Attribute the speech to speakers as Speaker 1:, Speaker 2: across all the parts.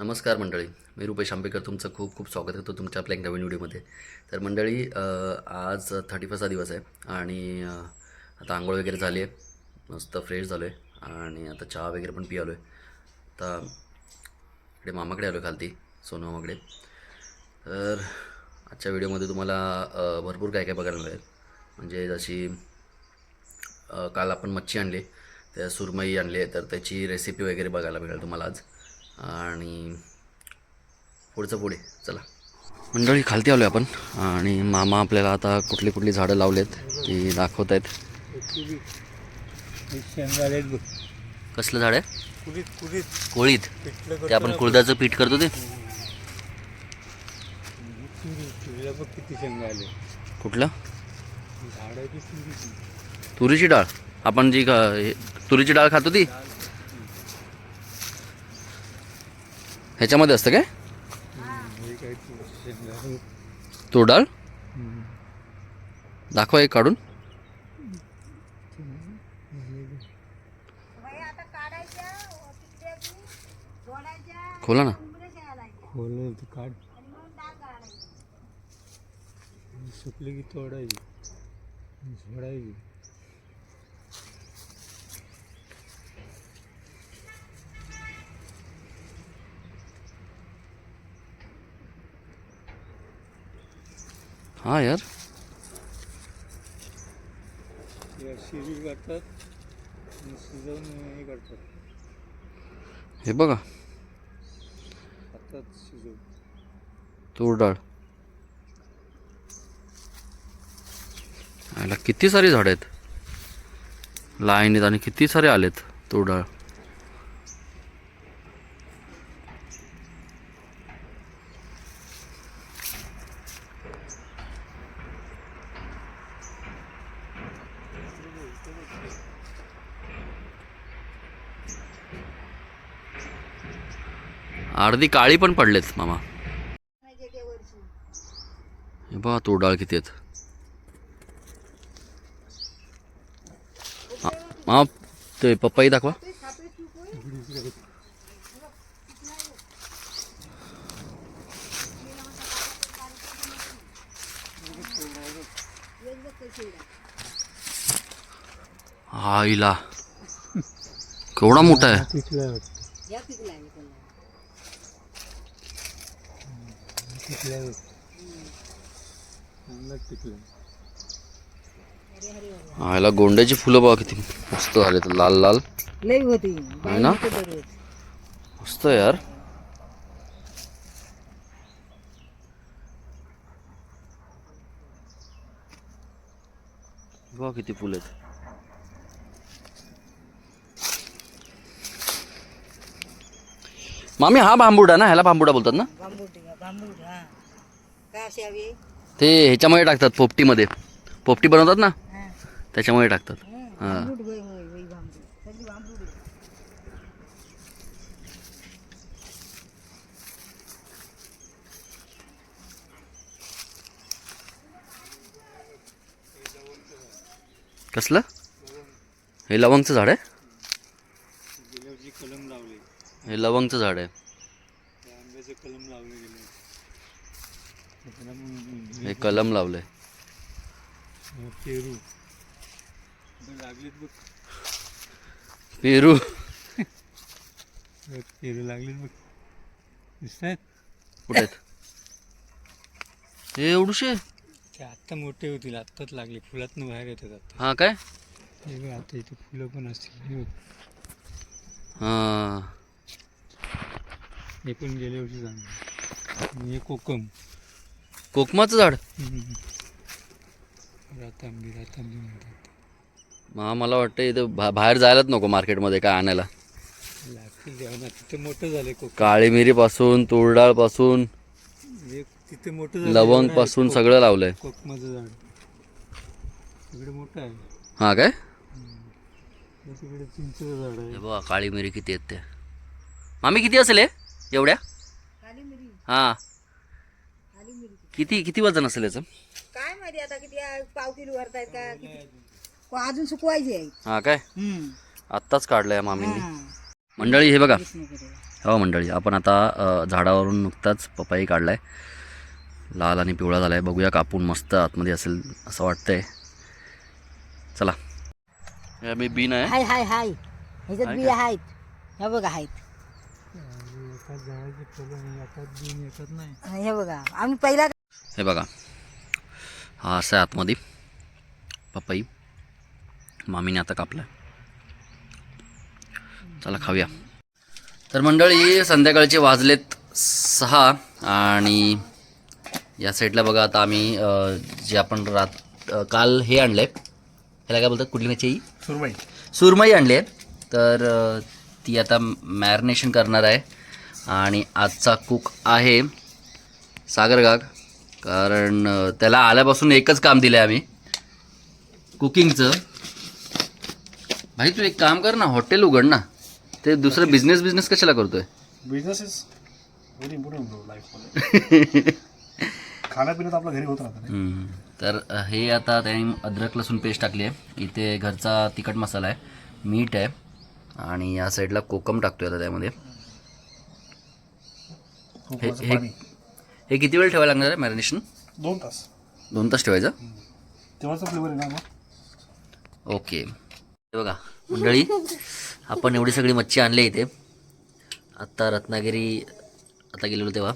Speaker 1: नमस्कार मंडळी मी रुपेश आंबेकर तुमचं खूप खूप स्वागत करतो तुमच्या आपल्या एक नवीन व्हिडिओमध्ये. तर मंडळी आज थर्टी फर्स्टचा दिवस आहे आणि आता आंघोळ वगैरे झाली आहे मस्त फ्रेश झालो आहे आणि आता चहा वगैरे पण पियालो आहे. आता इकडे मामाकडे आलो आहे खालती सोनू मामाकडे. तर आजच्या व्हिडिओमध्ये तुम्हाला भरपूर काय काय बघायला मिळेल. म्हणजे जशी काल आपण मच्छी आणली त्या सुरमई आणली आहे तर त्याची रेसिपी वगैरे बघायला मिळेल तुम्हाला आज. आणि पुढचं पुढे चला. मंडळी खालती आलो आपण. आणि मामा आपल्याला आता कुठली कुठली झाडं लावलेत ती दाखवत आहेत कसलं झाड आहे? कोळीत. ते आपण कुळदाचं पीठ करतो ते? कुठलं?
Speaker 2: तुरीची.
Speaker 1: तुरीची डाळ. आपण जी का- हे- तुरीची डाळ खातो ती? ह्याच्यामध्ये असतं काय?
Speaker 2: तूर
Speaker 1: डाळ दाखवा एक काढून. खोला ना.
Speaker 2: खोल काढ. सुकली की तोडायची. झोडायची.
Speaker 1: हां यार
Speaker 2: या शिरी करतात आणि शिजवून हे
Speaker 1: हे बघा
Speaker 2: शिजवून
Speaker 1: तूर डाळ याला किती सारी झाडं आहेत लाईनीत आणि किती सारे आलेत तूर डाळ अर्धी काळी पण पडलेत मामा. हे बघा तूर डाळ किती आहेत. हा, ते पप्पाई दाखवा. आईला. केवढा मोठा आहे.
Speaker 2: चांगलाच
Speaker 1: आईला गोंड्याची फुलं बघा किती मस्त झालेत लाल लाल.
Speaker 3: लई होती.
Speaker 1: आहे ना? मस्त आहे यार. बघा किती फुलं आहेत. मामी हा बांबुडा ना? ह्याला बांबुडा बोलतात ना?
Speaker 3: बांबूट हा
Speaker 1: ते ह्याच्यामध्ये टाकतात पोपटीमध्ये. पोपटी बनवतात ना?
Speaker 3: हा.
Speaker 1: त्याच्यामध्ये टाकतात. हा. कसलं? हे लवंगचं झाड आहे?
Speaker 2: गेल्यावर्षी कलम लावले.
Speaker 1: हे लवंगचं झाड आहे
Speaker 2: त्या आंब्याचे कलम लावले गेले त्याला मग
Speaker 1: हे कलम लावलंय.
Speaker 2: पेरू. लागलेत बघ.
Speaker 1: पेरू.
Speaker 2: पेरू लागलेत बघ. दिसत
Speaker 1: कुठे हे एवढूशे?
Speaker 2: ते आत्ता मोठे होतील आत्ताच लागले. फुलातनं बाहेर येतात आता.
Speaker 1: हा काय?
Speaker 2: हे बघ आता इथे फुलं पण असतील. हे बघ.
Speaker 1: हा.
Speaker 2: हे पण गेल्या वर्षी चांगलं. आणि हे कोकम.
Speaker 1: कोकमाचं झाड.
Speaker 2: रातांबी रातांबी म्हणतात
Speaker 1: मा मला वाटतं इथं बा बाहेर जायलाच नको मार्केटमध्ये काय आणायला.
Speaker 2: तिथे मोठं झालं कोकम
Speaker 1: काळी मिरी पासून तुरडाळपासून
Speaker 2: हे तिथे मोठं झालं लवंगपासून
Speaker 1: सगळं लावलंय.
Speaker 2: कोकमाचं झाड. तिकडे मोठं आहे.
Speaker 1: हा काय?
Speaker 2: हे तिकडे चिंचेचं झाड आहे.
Speaker 1: बघा काळी मिरी किती आहेत त्या. मामी किती असेल हे? एवढ्या? हा. किती किती वजन असेल याचं?
Speaker 3: काय माहिती आता किती आहे, पाव किलो भरतायत का? किती? अजून सुकवायची आहे
Speaker 1: हा काय?
Speaker 3: हम्म.
Speaker 1: आत्ताच काढलंय मामींनी.
Speaker 3: हा.
Speaker 1: मंडळी हे बघा. हो मंडळी आपण आता अ, झाडावरून नुकताच पपाई काढला आहे लाल आणि पिवळा झाला आहे बघूया कापून मस्त आतमध्ये असेल असं वाटतंय. चला. हे बी बीन आहे.
Speaker 3: हाय हाय हाय. ह्याच्यात
Speaker 1: हाय
Speaker 3: बिया आहेत. ह्या बघा आहेत. हे बघा. आम्ही पहिला
Speaker 1: हे बघा. हा असं आहे आतमध्ये. पपई. मामीने आता कापला चला खाऊया. तर मंडळी संध्याकाळचे वाजलेत सहा आणि या साईडला बघा आता आम्ही जे आपण रात काल हे आणलं आहे ह्याला काय बोलतात? कुठली मच्छी ही?
Speaker 4: सुरमई.
Speaker 1: सुरमई आणली आहे. तर ती आता मॅरिनेशन करणार आहे. आणि आजचा कुक आहे सागर गाग कारण त्याला आल्यापासून एकच काम दिलं आहे आम्ही. कुकिंगचं. भाई तू एक काम कर ना हॉटेल उघड ना. ते दुसरं बिझनेस बिझनेस कशाला करतोय?
Speaker 4: Business is very important bro लाईफमध्ये खाण्यापिण्यात आपल्या घरी होत राहतं
Speaker 1: हम्म. तर हे आता त्याने अद्रक लसूण पेस्ट टाकली आहे. इथे घरचा तिखट मसाला आहे मीठ आहे आणि या साईडला कोकम टाकतोय आता त्यामध्ये. हे हे हे किती वेळ ठेवायला लागणार आहे मॅरिनेशन?
Speaker 4: दोन तास.
Speaker 1: दोन तास ठेवायचं?
Speaker 4: तेव्हाचा फ्लेवर आहे ना? मग
Speaker 1: ओके. हे बघा मंडळी आपण एवढी सगळी मच्छी आणली इथे. आत्ता रत्नागिरी आता गेलेलो तेव्हा.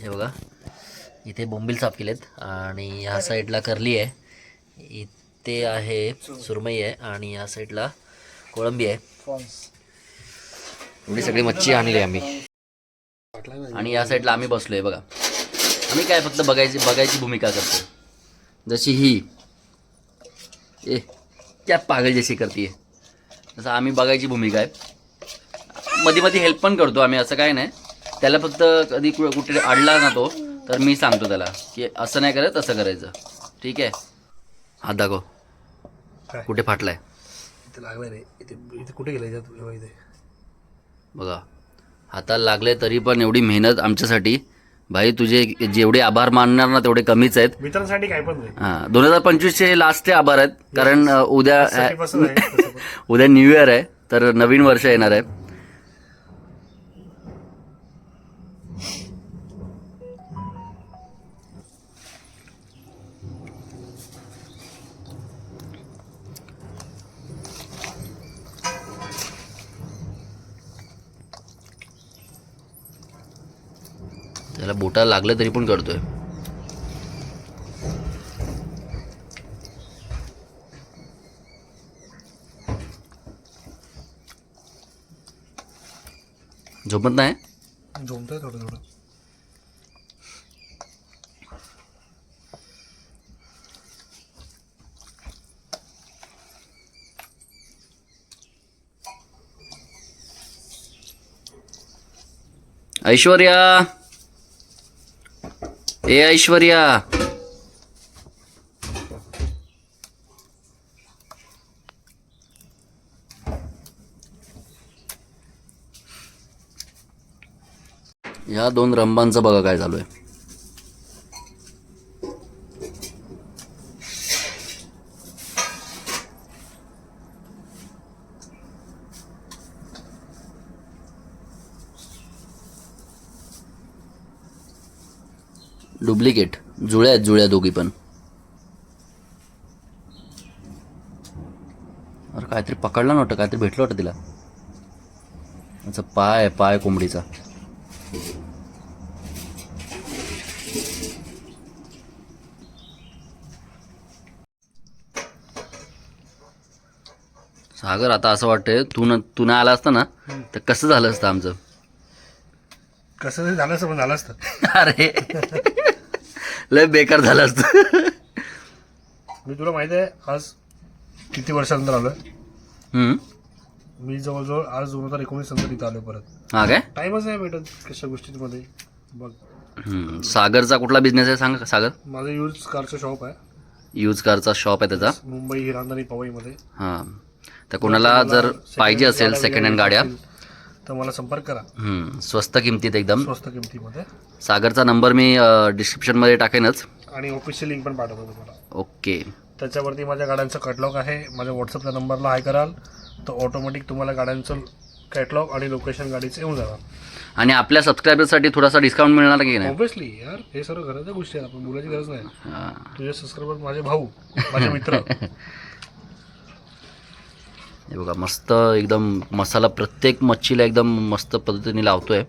Speaker 1: हे बघा इथे बोंबील साफ केलेत आणि ह्या साईडला करली आहे. इथे आहे सुरमई आहे आणि या साईडला कोळंबी आहे. एवढी सगळी मच्छी आणली आम्ही. आणि या साईडला आम्ही बसलोय बघा. आम्ही काय फक्त बघायची बघायची भूमिका करतो जशी ही. ए त्या पागल जशी करते तसं आम्ही बघायची भूमिका आहे. मध्ये मध्ये हेल्प पण करतो आम्ही असं काय नाही. त्याला फक्त कधी कु- कुठे अडला ना तो तर मी सांगतो त्याला की असं नाही करत असं करायचं. ठीक आहे? हात दाखव? कुठे फाटलाय?
Speaker 4: कुठे गेलं
Speaker 1: बघा हाताला लागले तरी पण एवढी मेहनत आमच्यासाठी भाई तुझे जेवढे आभार मानणार ना तेवढे कमीच आहेत.
Speaker 4: मित्रांसाठी काय पण
Speaker 1: हां दोन हजार पंचवीसचे लास्टचे आभार आहेत. कारण उद्या. उद्या न्यू इयर आहे तर नवीन वर्ष येणार आहे. त्याला बोटाला लागलं तरी पण करतोय. झोपत नाही?
Speaker 4: जमतंय थोडं थोडं.
Speaker 1: ऐश्वर्या! ए ऐश्वर्या. या दोन रंबांचं बघा काय चालू आहे. डुप्लिकेट. जुळ्या आहेत जुळ्या दोघी पण. अरे काहीतरी पकडलं नव्हतं काहीतरी भेटलं होतं तिला. अच्छा पाय आहे, पाय कोंबडीचा. सागर आता असं वाटतंय तू न तू नाही आला असता ना तर कसं झालं असतं आमचं?
Speaker 4: कसं तरी झालं असतं पण झालं असतं.
Speaker 1: अरे. लय बेकार झालं असतं.
Speaker 4: मी तुला माहिती आहे आज किती वर्षानंतर आलोय?
Speaker 1: हम्म.
Speaker 4: मी जवळजवळ आज दोन हजार एकोणीस नंतर इथं आलोय परत.
Speaker 1: हा काय?
Speaker 4: टाईमच नाही भेटत कशा गोष्टींमध्ये. बघ.
Speaker 1: हम्म. सागरचा कुठला बिझनेस आहे सांग सागर?
Speaker 4: माझं यूज कारचं शॉप आहे.
Speaker 1: यूज कारचा शॉप आहे त्याचा?
Speaker 4: मुंबई हिरांदणी पवईमध्ये.
Speaker 1: हां. तर कोणाला जर पाहिजे असेल सेकंड हँड गाड्या
Speaker 4: तर मला संपर्क करा.
Speaker 1: हम्म, स्वस्त किमतीत एकदम.
Speaker 4: स्वस्त किमतीमध्ये.
Speaker 1: सागरचा नंबर मी डिस्क्रिप्शनमध्ये टाकेनच.
Speaker 4: आणि ऑफिशियल लिंक पण पाठवतो तुम्हाला.
Speaker 1: ओके.
Speaker 4: त्याच्यावरती माझ्या गाड्यांचं कटलॉग आहे. माझ्या व्हॉट्सअपच्या नंबरला हाय कराल. तर ऑटोमॅटिक तुम्हाला गाड्यांचं कॅटलॉग आणि लोकेशन गाडीचं येऊन जाणार.
Speaker 1: आणि आपल्या सबस्क्रायबरसाठी थोडासा डिस्काउंट मिळणार की नाही?
Speaker 4: ऑब्विसली यार हे सर्व गरजच्या गोष्टी आहेत. आपण बोलायची गरज नाही.
Speaker 1: हा.
Speaker 4: तुझे सबस्क्रायबर माझे भाऊ माझे मित्र.
Speaker 1: हे बघा मस्त एकदम मसाला प्रत्येक मच्छीला एकदम मस्त पद्धतीने लावतोय.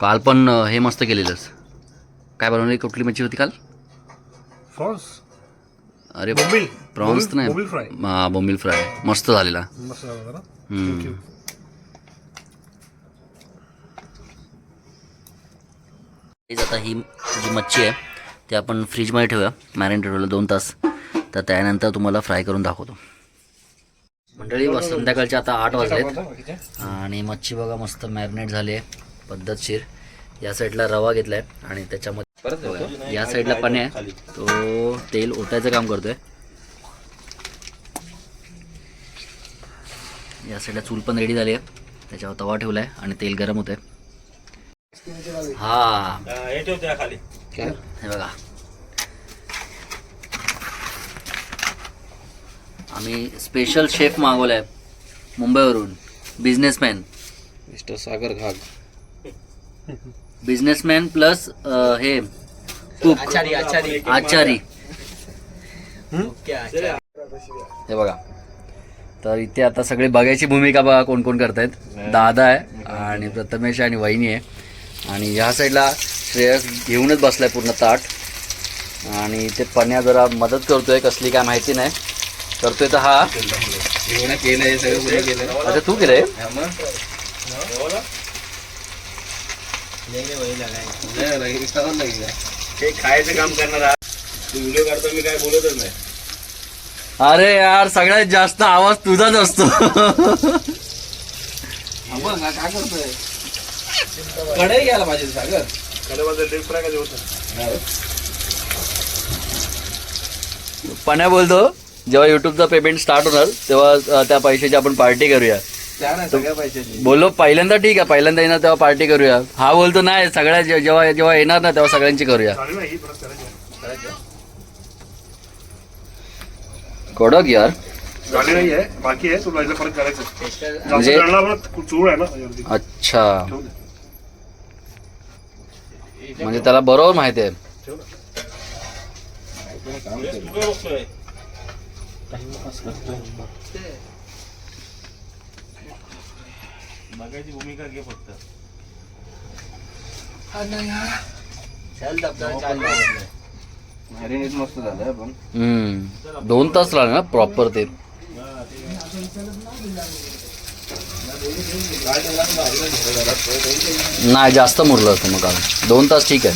Speaker 1: काल पण हे मस्त केलेलंस. काय बनवली कुठली मच्छी होती काल?
Speaker 4: फ्रॉन्स
Speaker 1: अरे प्रॉन्स नाही.
Speaker 4: बोंबील फ्राय.
Speaker 1: हा बोंबील फ्राय. मस्त झालेला. आता ही जी मच्छी आहे ती आपण फ्रीजमध्ये ठेवूया. मॅरिनेट ठेवलं दोन तास. तर त्यानंतर तुम्हाला फ्राय करून दाखवतो. मंडळी संध्याकाळचे आता आठ वाजलेत. आणि मच्छी बघा मस्त मॅरिनेट झाली आहे. पद्धतशीर. या साईडला रवा घेतला आहे आणि त्याच्यामध्ये या साईडला पाणी आहे. तो तेल ओतायचं काम करतोय. या साईडला चूल पण रेडी झाली आहे. त्याच्यावर तवा ठेवला आहे आणि तेल गरम होत आहे हा हे बघा आम्ही स्पेशल शेफ मागवलाय मुंबईवरून. Businessman
Speaker 5: mister Sagar Ghag.
Speaker 1: Businessman plus हे कुक आचारी हे? बघा. तर इथे आता सगळे बघायची भूमिका बघा कोण कोण करतायत. दादा आहे आणि प्रथमेश आणि वहिनी आहे. आणि ह्या साईडला श्रेयस घेऊनच बसलाय पूर्ण ताट. आणि इथे पण्या जरा मदत करतोय कसली काय माहिती नाही. करतोय तर हा.
Speaker 5: केलं हे सगळं केलं
Speaker 1: अच्छा तू केलंय?
Speaker 5: मग. नाही, नाही, विस्तारात नाही गेला. खायचं काम करणार तू व्हिडिओ काढतो मी काय बोलतच नाही.
Speaker 1: अरे यार सगळ्यात जास्त आवाज तुझाच असतो.
Speaker 5: काय करतोय? कढई घ्यायला पाहिजे सागर.
Speaker 1: पण्या बोलतो जेव्हा युट्यूबचा पेमेंट स्टार्ट होणार तेव्हा त्या पैशाची आपण पार्टी करूया. बोललो पहिल्यांदा ठीक आहे पहिल्यांदा येणार तेव्हा पार्टी करूया. हा बोलतो नाही सगळ्या जेव्हा जेव्हा येणार ना तेव्हा सगळ्यांची करूया.
Speaker 4: ही
Speaker 1: कडक यार.
Speaker 4: झाली नाही आहे बाकी आहे तुला परत करायचं जास्त
Speaker 1: म्हणजे-
Speaker 4: जळला परत चूळ आहे ना त्याच्यावरती.
Speaker 1: अच्छा
Speaker 4: ठेवून दे.
Speaker 1: म्हणजे त्याला बरोबर माहिती आहे.
Speaker 4: ठेव ना.
Speaker 5: बघायची भूमिका घे फक्त. मॅरिनेट मस्त झालं पण.
Speaker 1: हम्म. दोन तास लागले ना प्रॉपर ते. नाही, जास्त मुरलं असतं मग दोन तास ठीक आहे.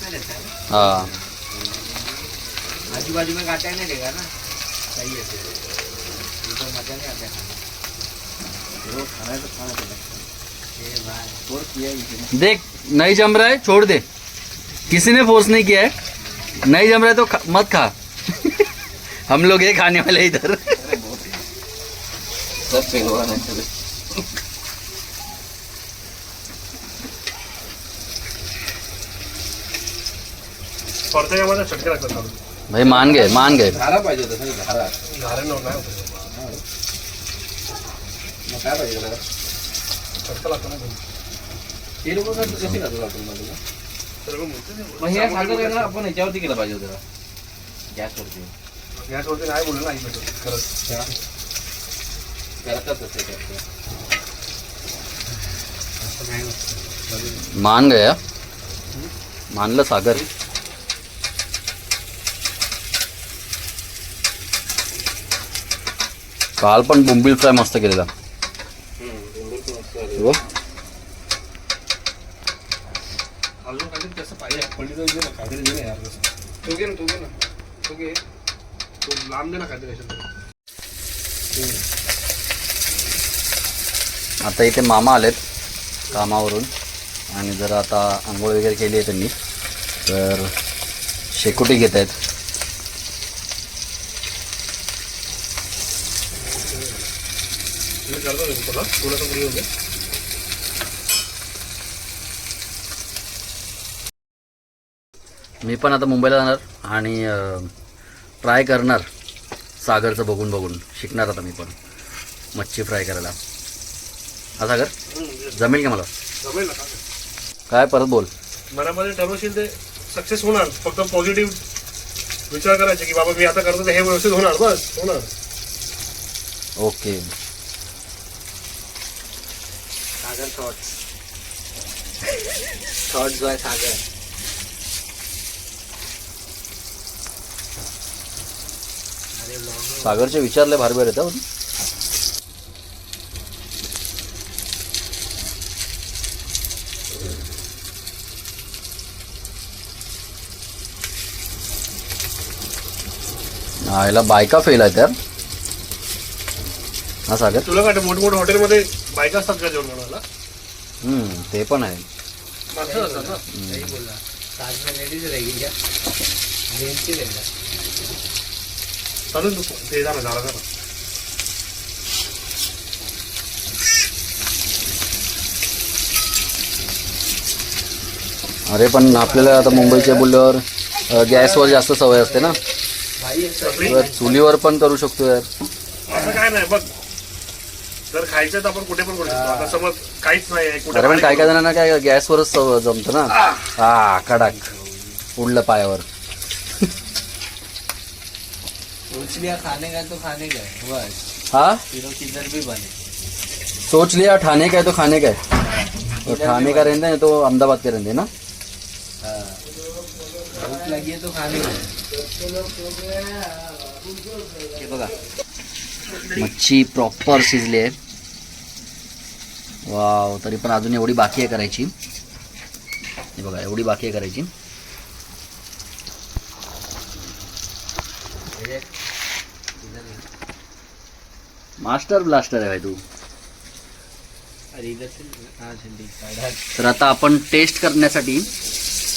Speaker 6: में है. आजू बाजू में कांटा नहीं रहेगा ना? सही है तो मज़ा नहीं आता
Speaker 1: देख नहीं जम रहा है छोड़ दे। किसी ने फोर्स नहीं किया है। नहीं जम रहा है तो खा, मत खा। हम लोग ये खाने वाले इधर। भाई मान गए मान गए।
Speaker 5: काय पाहिजे
Speaker 4: चटका लागतो ना
Speaker 5: ते. लोक कसे आपण मला. मग? हे सागर आहे ना आपण ह्याच्यावरती केलं पाहिजे होतं. गॅसवरती.
Speaker 4: गॅसवरती नाही बोललं नाही भेटत खरंच.
Speaker 5: करतात तसे करतात
Speaker 1: मान गया. मानलं सागर. काल पण बोंबील फ्राय मस्त केलेला. आता इथे मामा आलेत कामावरून. आणि जर आता आंघोळ वगैरे केली आहे त्यांनी. तर शेकोटी घेत आहेत.
Speaker 4: मी
Speaker 1: पण आता मुंबईला जाणार आणि ट्राय करणार. सागरचं बघून बघून. शिकणार आता मी पण. मच्छी फ्राय करायला. हा सागर? जमेल का मला?
Speaker 4: जमेल ना.
Speaker 1: काय परत बोल.
Speaker 4: मनामध्ये ठरवशील ते सक्सेस होणार. फक्त पॉझिटिव्ह विचार करायचे की बाबा मी आता करतो तर हे व्यवस्थित होणार. बस होणार.
Speaker 1: ओके.
Speaker 6: सागर थॉट्स थॉट जो आहे सागर अरे vlog
Speaker 1: सागरचे विचारले भारी भारी आहेत हं. याला बायका फेल आहेत यार. हा सागर?
Speaker 4: तुला काय मोठमोठ्या हॉटेलमध्ये बायका असतात का जेवण बनवायला?
Speaker 1: हम्म, ते पण आहे.
Speaker 4: माणसं असतात ना?
Speaker 6: सही बोला साथ में लेडीज रहेगी क्या जेंट्स ही रहेगा
Speaker 4: चालून तू ते झाला जा ना.
Speaker 1: अरे पण आपल्याला आता मुंबईच्या बोलल्यावर गॅसवर जास्त सवय असते ना? चुलीवर पण करू शकतो यार.
Speaker 4: असं काय नाही बग जर खायचं तर आपण कुठे पण करू शकतो. आता समज काहीच नाही कुठे
Speaker 1: अरे पण काय काय जणांना काय गॅसवरच सव- जमतं ना? हा कडक. उडलं पायावर.
Speaker 6: सोच लिया खाने का तो खाने का है बस।
Speaker 1: हा?
Speaker 6: किधर भी बने।
Speaker 1: सोच लिया काय तो तो ठाणे का रहते हैं तो अहमदाबाद के रहते ना।
Speaker 6: हाँ। भूख लगी है तो खाने का
Speaker 1: बघा मच्छी प्रॉपर शिजली आहे वाव तरी पण अजून एवढी बाकी आहे करायची. हे बघा एवढी बाकी आहे करायची. मास्टर ब्लास्टर आहे भाई तू. तर आता आपण टेस्ट करण्यासाठी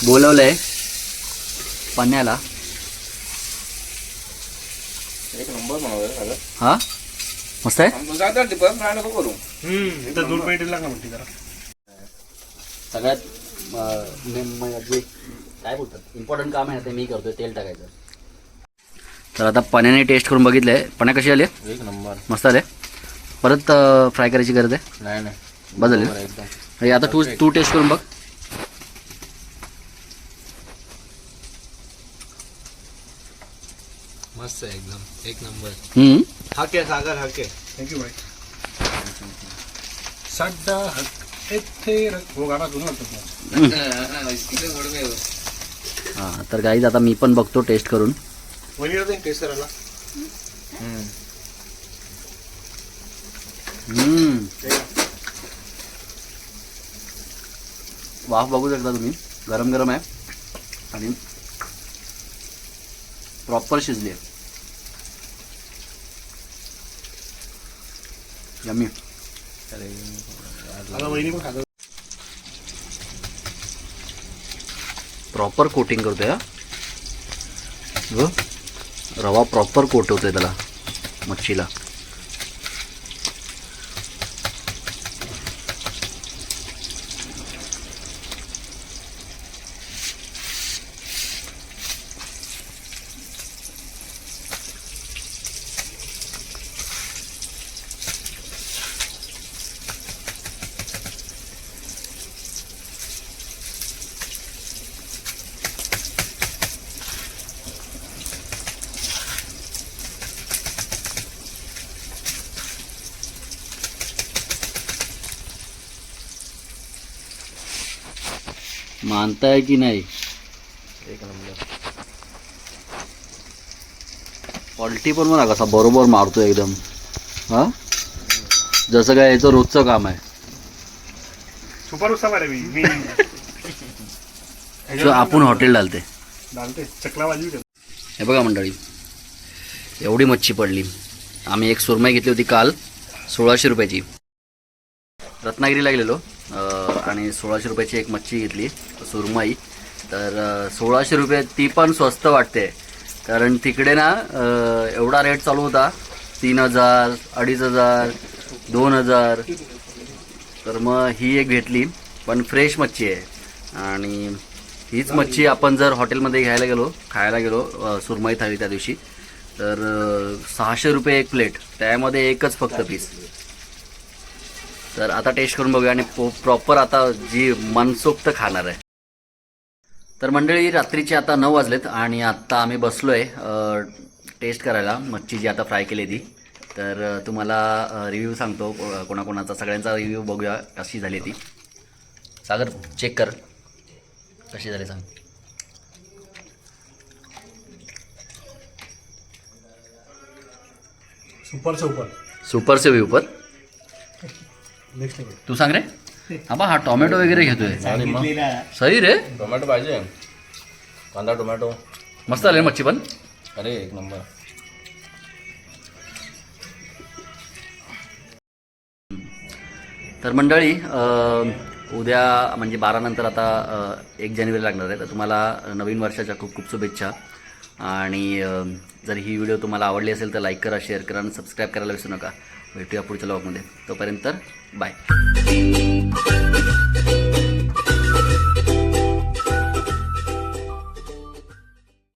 Speaker 1: बोलवलंय पण्याला. हा? मस्त आहे?
Speaker 5: करू.
Speaker 1: सगळ्यात अं, मे- म- जे काय बोलतात? इम्पॉर्टंट काम आहे ना ते मी करतोय तेल टाकायचं. तर आता पण्याने टेस्ट करून बघितलंय. पण्या कशी आली?
Speaker 5: एक नंबर.
Speaker 1: मस्त आले. परत फ्राय करायची गरज आहे?
Speaker 5: नाही नाही.
Speaker 1: अरे आता तू तू टेस्ट करून बघ.
Speaker 6: मस्त है एकदम. एक नंबर.
Speaker 1: हम्म.
Speaker 6: हक है सागर हक. है
Speaker 4: थँक्यू हक इथे रख- हो गाणं जुनं होतं
Speaker 1: हा तर गाईज आता मी पण बघतो टेस्ट करून.
Speaker 4: टेस्ट करायला
Speaker 1: हम्म. वाफ बघू शकता तुम्ही गरम गरम आहे आणि प्रॉपर शिजली आहे यम्मी
Speaker 4: आता वहिनी पण
Speaker 1: प्रॉपर कोटिंग करतोय हा। व रवा प्रॉपर कोट त्याला मच्छीला. मानताय की नाही?
Speaker 5: एक नंबर.
Speaker 1: पॉल्टी पण म्हणा कसा बरोबर मारतोय एकदम. हा? जसं काय याचं रोजचं काम आहे.
Speaker 4: सुपर आहे मी
Speaker 1: आपण हॉटेल डालते.
Speaker 4: डालते चकला भाजी
Speaker 1: हे बघा मंडळी एवढी मच्छी पडली. आम्ही एक सुरमई घेतली होती काल सोळाशे रुपयाची. रत्नागिरीला गेलेलो. आणि सोळाशे रुपयाची एक मच्छी घेतली सुरमई. तर सोळाशे रुपये ती पण स्वस्त वाटते. कारण तिकडे ना एवढा रेट चालू होता. तीन हजार अडीच हजार दोन हजार. तर मग ही एक घेतली. पण फ्रेश मच्छी आहे. आणि हीच मच्छी आपण जर हॉटेलमध्ये घ्यायला गेलो खायला गेलो सुरमई थाळी त्या दिवशी तर सहाशे रुपये एक प्लेट त्यामध्ये एकच फक्त पीस तर आता टेस्ट करून बघूया आणि प्रॉपर आता जी मनसोक्त खाणार आहे. तर मंडळी रात्रीचे आता नऊ वाजलेत आणि आत्ता आम्ही बसलोय अ, टेस्ट करायला मच्छी जी आता फ्राय केली ती तर तुम्हाला रिव्ह्यू सांगतो कोणाकोणाचा. सगळ्यांचा रिव्ह्यू बघूया कशी झाली ती. सागर चेक कर. कशी झाली सांग.
Speaker 4: सुपर से ऊपर
Speaker 1: सुपर से व्ह्यू पर.
Speaker 4: नेक्स्ट लेवल
Speaker 1: तू सांग रे. आबा हा टोमॅटो वगैरे घेतोय. सही रे.
Speaker 5: टोमॅटो पाहिजे. कांदा टोमॅटो.
Speaker 1: मस्त आले मच्छी पण?
Speaker 5: अरे एक नंबर.
Speaker 1: तर मंडळी अ, उद्या म्हणजे बारा नंतर आता एक जानेवारी लागणार आहे. तर तुम्हाला नवीन वर्षाच्या खूप खूप शुभेच्छा. आणि जर ही व्हिडिओ तुम्हाला आवडली असेल तर लाईक करा शेअर करा आणि सबस्क्राईब करायला विसरू नका. भेटूया पुढच्या लॉगमध्ये तोपर्यंत बाय